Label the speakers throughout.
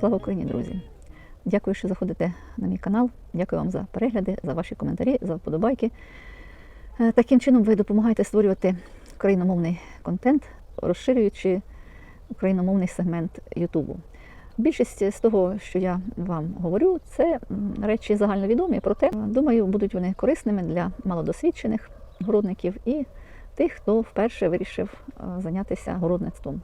Speaker 1: Слава Україні, друзі! Дякую, що заходите на мій канал. Дякую вам за перегляди, за ваші коментарі, за вподобайки. Е, Таким чином ви допомагаєте створювати україномовний контент, розширюючи україномовний сегмент Ютубу. Більшість з того, що я вам говорю, це речі загальновідомі, проте, думаю, будуть вони корисними для малодосвідчених городників і тих, хто вперше вирішив е, зайнятися городництвом.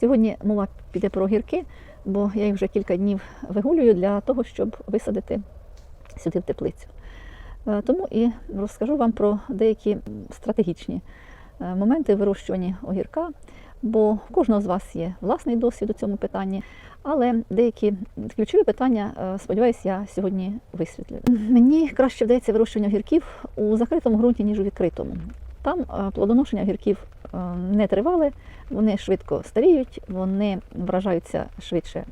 Speaker 1: Сьогодні мова піде про огірки, бо я їх вже кілька днів вигулюю для того, щоб висадити сюди в теплицю. Е, Тому і розкажу вам про деякі стратегічні е, моменти вирощування огірка, бо в кожного з вас є власний досвід у цьому питанні, але деякі ключові питання, е, сподіваюся, я сьогодні висвітлю. Мені краще вдається вирощування огірків у закритому ґрунті, ніж у відкритому. Там е, плодоношення огірків е, не тривале, вони швидко старіють, вони вражаються швидше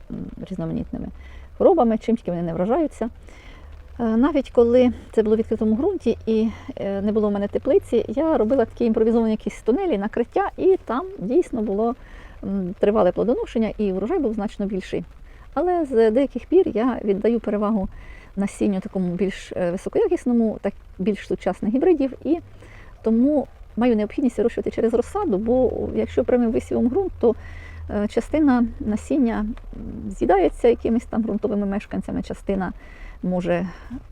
Speaker 1: різноманітними хворобами, тільки вони не вражаються. Е, Навіть коли це було в відкритому ґрунті і не було в мене теплиці, я робила такі імпровізовані якісь тунелі, накриття, і там дійсно було тривале плодоношення, і врожай був значно більший. Але з деяких пір я віддаю перевагу насінню такому більш високоякісному, так більш сучасних гібридів, і тому маю необхідність вирощувати через розсаду, бо якщо прямим висівом ґрунт, то е, частина насіння з'їдається якимись там ґрунтовими мешканцями, частина може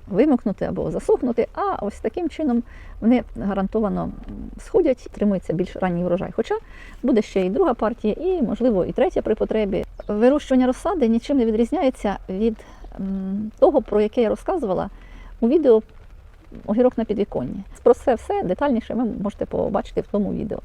Speaker 1: вимокнути або засохнути, а ось таким чином вони гарантовано сходять, тримується більш ранній врожай. Хоча буде ще і друга партія, і, можливо, і третя при потребі. Вирощування розсади нічим не відрізняється від того, про яке я розказувала у відео огірок на підвіконні. Про це все детальніше ви можете побачити в тому відео.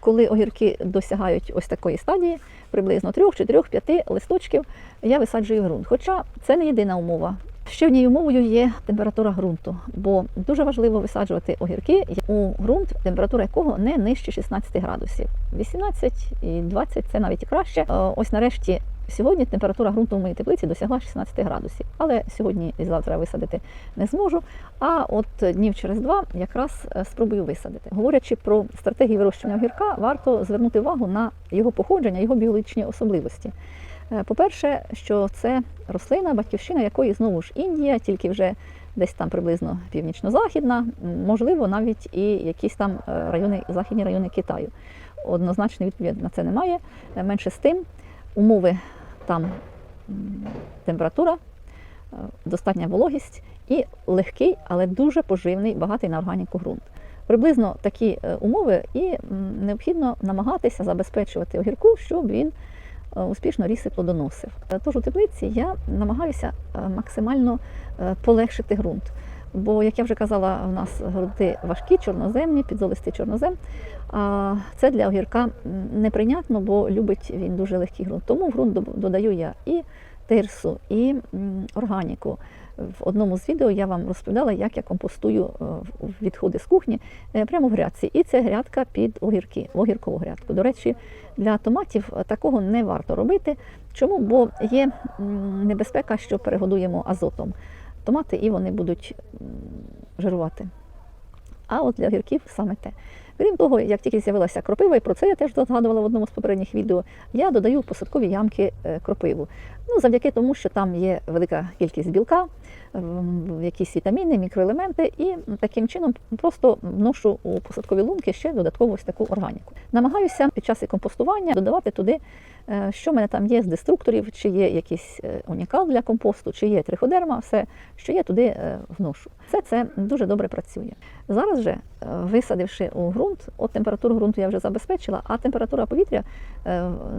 Speaker 1: Коли огірки досягають ось такої стадії, приблизно 3, 4, 5 листочків, я висаджую ґрунт. Хоча це не єдина умова. Ще однією умовою є температура ґрунту, бо дуже важливо висаджувати огірки у ґрунт, температура якого не нижче 16 градусів. 18 і 20 це навіть краще. Е, Ось нарешті сьогодні температура моїй теплиці досягла 16 градусів. Але сьогодні і завтра висадити не зможу. А от днів через два якраз е, спробую висадити. Говорячи про стратегію вирощування огірка, варто звернути увагу на його походження, його біологічні особливості. Е, По-перше, що це рослина, батьківщина якої знову ж Індія, тільки вже десь там приблизно північно-західна, можливо, навіть і якісь там е, райони, західні райони Китаю. Однозначної відповіді на це немає. Менше з тим, умови там температура, е, достатня вологість і легкий, але дуже поживний, багатий на органіку ґрунт. Приблизно такі е, умови і необхідно намагатися забезпечувати огірку, щоб він е, успішно ріс і плодоносив. Тож у теплиці я намагаюся максимально полегшити ґрунт. Бо, як я вже казала, у нас ґрунти важкі, чорноземні, підзолистий чорнозем. А це для огірка неприйнятно, бо любить він дуже легкий ґрунт. Тому в ґрунт додаю я і тирсу, і органіку. В одному з відео я вам розповідала, як я компостую е, відходи з кухні е, прямо в грядці. І це грядка під огірки, огіркову грядку. До речі, для томатів е, такого не варто робити. Чому? Бо є небезпека, що перегодуємо азотом томати, і вони будуть жирувати. А от для огірків саме те. Крім того, як тільки з'явилася кропива, і про це я теж згадувала в одному з попередніх відео, я додаю посадкові ямки е, кропиву. Ну, завдяки тому, що там є велика кількість білка, ем, якісь вітаміни, мікроелементи, і таким чином просто вношу у посадкові лунки ще додатково ось таку органіку. Намагаюся під час компостування додавати туди, е, що в мене там є з деструкторів, чи є якийсь е, унікал для компосту, чи є триходерма, все, що є, туди е, вношу. Все це дуже добре працює. Зараз же, висадивши у ґрунт, от температуру ґрунту я вже забезпечила, а температура повітря,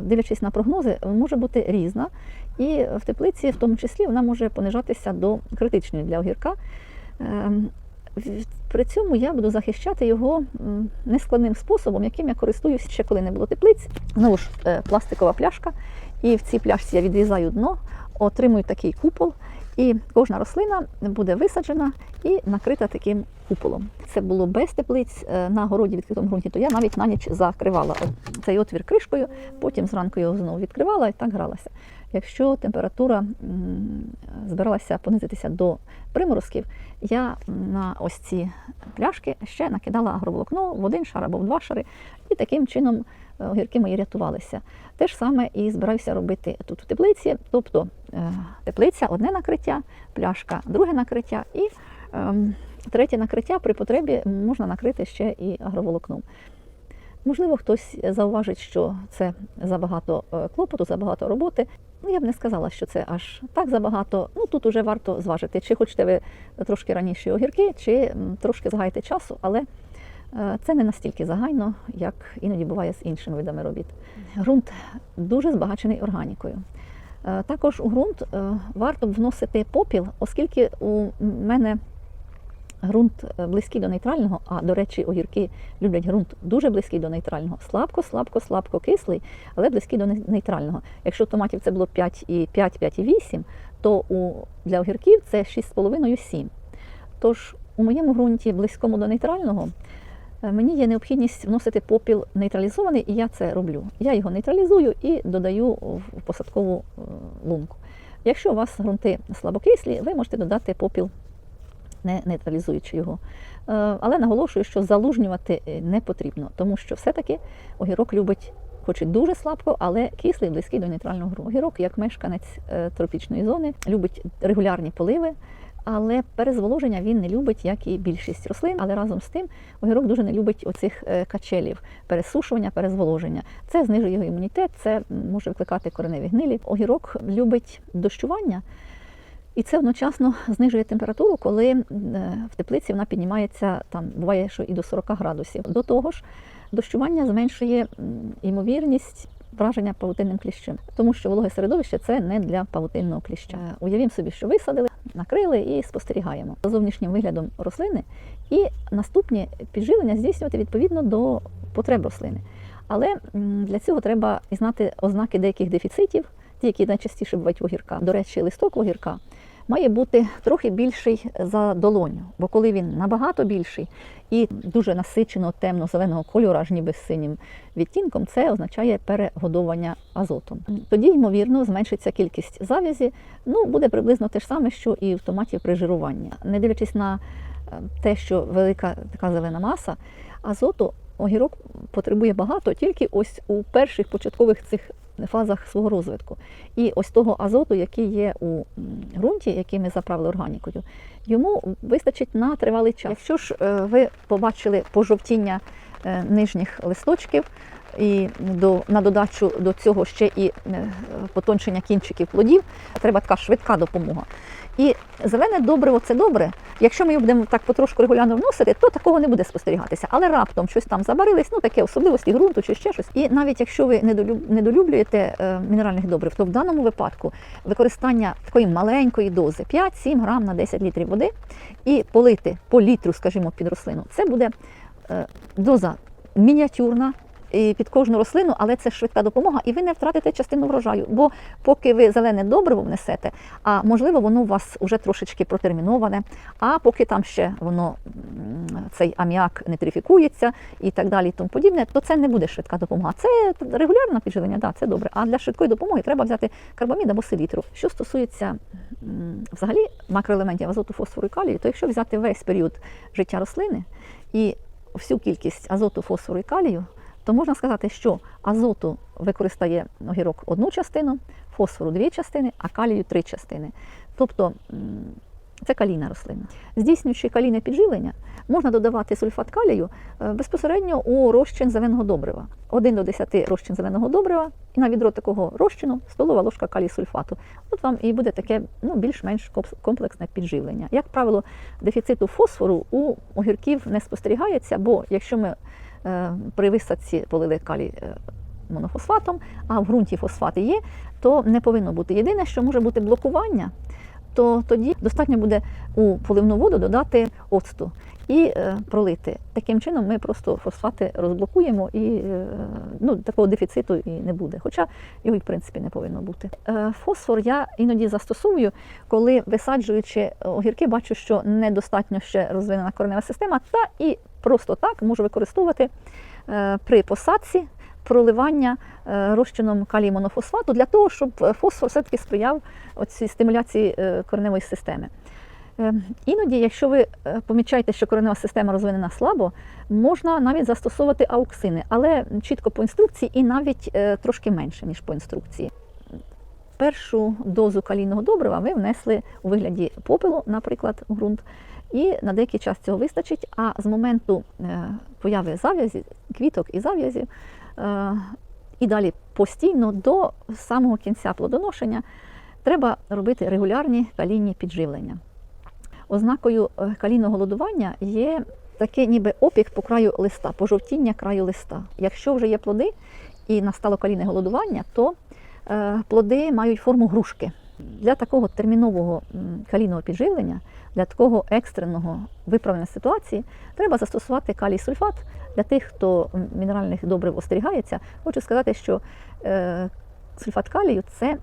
Speaker 1: дивлячись на прогнози, може бути різна. І в теплиці, в тому числі, вона може понижатися до критичної для огірка. Ем, При цьому я буду захищати його нескладним способом, яким я користуюся ще коли не було теплиць. Знову ж е, пластикова пляшка, і в цій пляшці я відрізаю дно, отримую такий купол, і кожна рослина буде висаджена і накрита таким куполом. Це було без теплиць е, на городі відкритому ґрунті, то я навіть на ніч закривала цей отвір кришкою, потім зранку його знову відкривала і так гралася. Якщо температура збиралася понизитися до приморозків, я на ось ці пляшки ще накидала агроволокно в один шар або в два шари, і таким чином е, огірки мої рятувалися. Те ж саме і збираюся робити тут в теплиці, тобто е, теплиця одне накриття, пляшка друге накриття і ем, третє накриття при потребі можна накрити ще і агроволокном. Можливо, хтось зауважить, що це забагато е, клопоту, забагато роботи. Ну, я б не сказала, що це аж так забагато. Ну тут уже варто зважити, чи хочете ви трошки раніше огірки, чи трошки згаяти часу, але е, це не настільки загайно, як іноді буває з іншими видами робіт. Ґрунт дуже збагачений органікою. Е, Також у ґрунт варто вносити попіл, оскільки у мене ґрунт е, близький до нейтрального, а до речі, огірки люблять ґрунт дуже близький до нейтрального. Слабко, слабко, слабко кислий, але близький до нейтрального. Якщо томатів це було 5,5, 5,8, то у, для огірків це 6,5-7. Тож у моєму ґрунті, близькому до нейтрального, е, мені є необхідність вносити попіл нейтралізований, і я це роблю. Я його нейтралізую і додаю в посадкову е, лунку. Якщо у вас ґрунти слабокислі, ви можете додати попіл, не нейтралізуючи його. Е, Але наголошую, що залужнювати е, не потрібно, тому що все-таки огірок любить, хоч і дуже слабко, але кислий, близький до нейтрального ґрунту. Огірок, як мешканець е, тропічної зони, любить регулярні поливи. Але перезволоження він не любить, як і більшість рослин. Але разом з тим огірок дуже не любить оцих качелів, пересушування, перезволоження. Це знижує його імунітет, це може викликати кореневі гнилі. Огірок любить дощування, і це одночасно знижує температуру, коли е, в теплиці вона піднімається там, буває, що і до 40 градусів. До того ж, дощування зменшує ймовірність враження павутинним кліщем, тому що вологе середовище це не для павутинного кліща. Уявімо собі, що висадили, накрили і спостерігаємо за зовнішнім виглядом рослини, і наступні підживлення здійснювати відповідно до потреб рослини. Але для цього треба знати ознаки деяких дефіцитів, ті, які найчастіше бувають в огірка. До речі, листок огірка має бути трохи більший за долоню, бо коли він набагато більший і дуже насичено темно-зеленого кольору, аж ніби з синім відтінком, це означає перегодовування азотом. Тоді, ймовірно, зменшиться кількість завязі. Ну, буде приблизно те ж саме, що і в томаті при жируванні. Не дивлячись на е, те, що велика така зелена маса, азоту огірок потребує багато тільки ось у перших початкових цих фазах свого розвитку. І ось того азоту, який є у ґрунті, який ми заправили органікою, йому вистачить на тривалий час. Якщо ж е, ви побачили пожовтіння е, нижніх листочків, і до, на додачу до цього ще і е, потончення кінчиків плодів, треба така швидка допомога. І зелене добриво це добре. Якщо ми його будемо так потрошку регулярно вносити, то такого не буде спостерігатися. Але раптом щось там забарились, ну таке особливості ґрунту чи ще щось. І навіть якщо ви недолюблюєте е, мінеральних добрив, то в даному випадку використання такої маленької дози 5-7 грам на 10 літрів води і полити по літру, скажімо, під рослину, це буде е, доза мініатюрна. Під кожну рослину, але це швидка допомога, і ви не втратите частину врожаю. Бо поки ви зелене добриво внесете, а можливо, воно у вас вже трошечки протерміноване, а поки там ще воно цей аміак нитрифікується і так далі, і тому подібне, то це не буде швидка допомога. Це регулярне підживлення, да, це добре. А для швидкої допомоги треба взяти карбамід або селітру. Що стосується взагалі макроелементів азоту, фосфору і калію, то якщо взяти весь період життя рослини і всю кількість азоту, фосфору і калію, то можна сказати, що азоту використає огірок одну частину, фосфору дві частини, а калію три частини. Тобто це калійна рослина. Здійснюючи калійне підживлення, можна додавати сульфат калію е, безпосередньо у розчин зеленого добрива. 1 до 10 розчин зеленого добрива, і на відро такого розчину столова ложка калій сульфату. От вам і буде таке ну, більш-менш комплексне підживлення. Як правило, дефіциту фосфору у огірків не спостерігається, бо якщо ми при висадці полили калій е, монофосфатом, а в ґрунті фосфати є, то не повинно бути. Єдине, що може бути блокування, то тоді достатньо буде у поливну воду додати оцту і е, пролити. Таким чином ми просто фосфати розблокуємо і е, ну, такого дефіциту і не буде. Хоча його в принципі не повинно бути. Е, фосфор я іноді застосовую, коли висаджуючи огірки, бачу, що недостатньо ще розвинена коренева система, та і просто так можу використовувати е, при посадці проливання е, розчином калій монофосфату для того, щоб е, фосфор все-таки сприяв оцій стимуляції кореневої системи. Е, Іноді, якщо ви помічаєте, що коренева система розвинена слабо, можна навіть застосовувати ауксини, але чітко по інструкції і навіть трошки менше, ніж по інструкції. Першу дозу калійного добрива ви внесли у вигляді попелу, наприклад, у ґрунт, і на деякий час цього вистачить. А з моменту е, появи зав'язі, квіток і зав'язів, е, і далі постійно до самого кінця плодоношення треба робити регулярні калійні підживлення. Ознакою е, калійного голодування є таке ніби опік по краю листа, пожовтіння краю листа. Якщо вже є плоди і настало калійне голодування, то плоди мають форму грушки. Для такого термінового калійного підживлення, для такого екстреного виправлення ситуації, треба застосувати калій сульфат. Для тих, хто мінеральних добрив остерігається, хочу сказати, що е, сульфат калію це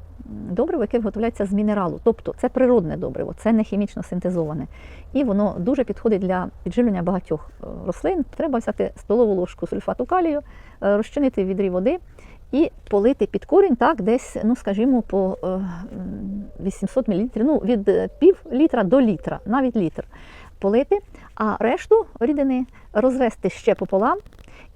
Speaker 1: добриво, яке виготовляється з мінералу, тобто це природне добриво, це не хімічно синтезоване. І воно дуже підходить для підживлення багатьох е, рослин. Треба взяти столову ложку сульфату калію, е, розчинити в відрі води і полити під корінь так, десь, ну скажімо, по е, 800 мл, ну від е, пів літра до літра, навіть літр полити, а решту рідини розвести ще пополам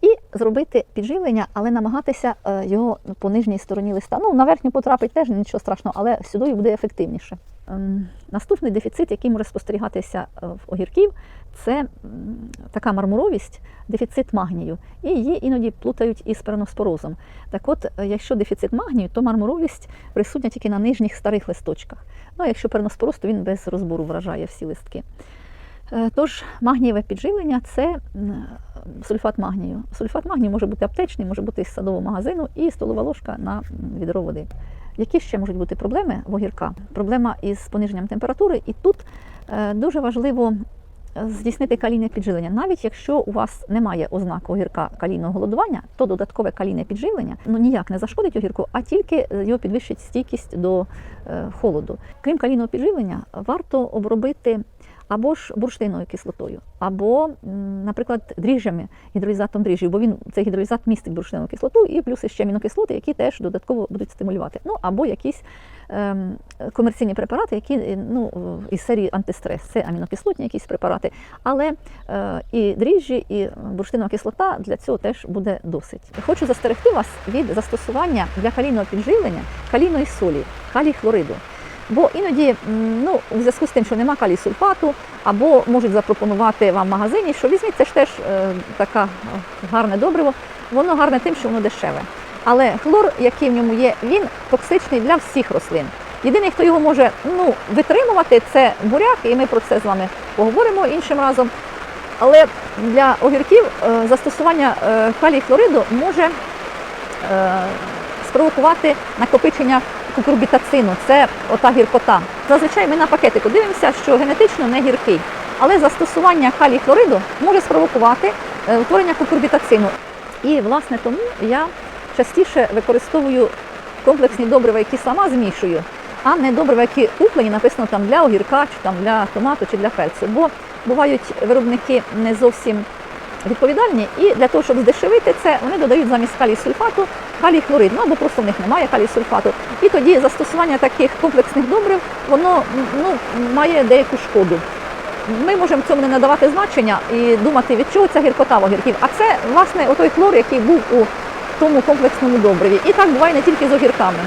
Speaker 1: і зробити підживлення, але намагатися е, його по нижній стороні листа. Ну, на верхню потрапить теж нічого страшного, але сюди буде ефективніше. Ем, Наступний дефіцит, який може спостерігатися е, в огірків, це така мармуровість, дефіцит магнію. І її іноді плутають із переноспорозом. Так от, е, якщо дефіцит магнію, то мармуровість присутня тільки на нижніх старих листочках. Ну, а якщо переноспороз, то він без розбору вражає всі листки. Е, Тож магнієве підживлення це сульфат магнію. Сульфат магнію може бути аптечний, може бути із садового магазину і столова ложка на відро води. Які ще можуть бути проблеми в огірка? Проблема із пониженням температури, і тут е, дуже важливо здійснити калійне підживлення. Навіть якщо у вас немає ознак огірка калійного голодування, то додаткове калійне підживлення ну, ніяк не зашкодить огірку, а тільки е, його підвищить стійкість до е, холоду. Крім калійного підживлення, варто обробити або ж бурштиновою кислотою, або, наприклад, дріжджами, гідролізатом дріжджів, бо він цей гідролізат містить бурштинову кислоту і плюс ще амінокислоти, які теж додатково будуть стимулювати. Ну або якісь комерційні препарати, які е, ну, із серії антистрес, це амінокислотні якісь препарати, але е, і дріжджі, і бурштинова кислота для цього теж буде досить. Хочу застерегти вас від застосування для калійного підживлення калійної солі, калій хлориду. Бо іноді, ну, у зв'язку з тим, що нема калій сульфату, або можуть запропонувати вам в магазині, що візьміть, це ж теж е, таке гарне добриво. Воно гарне тим, що воно дешеве. Але хлор, який в ньому є, він токсичний для всіх рослин. Єдиний, хто його може ну, витримувати, це буряк, і ми про це з вами поговоримо іншим разом. Але для огірків е, застосування е, калій хлориду може е, спровокувати накопичення кукурбітацину. Це ота гіркота. Зазвичай ми на пакетику дивимося, що генетично не гіркий. Але застосування калій хлориду може спровокувати утворення кукурбітацину. І власне тому я частіше використовую комплексні добрива, які сама змішую, а не добрива, які куплені, написано там для огірка, чи там для томату, чи для перцю. Бо бувають виробники не зовсім відповідальні, і для того, щоб здешевити це, вони додають замість калій сульфату калій хлорид, ну або просто в них немає калій сульфату. І тоді застосування таких комплексних добрив воно ну, має деяку шкоду. Ми можемо цьому не надавати значення і думати, від чого ця гіркота в огірків. А це власне отой хлор, який був у тому комплексному добриві. І так буває не тільки з огірками.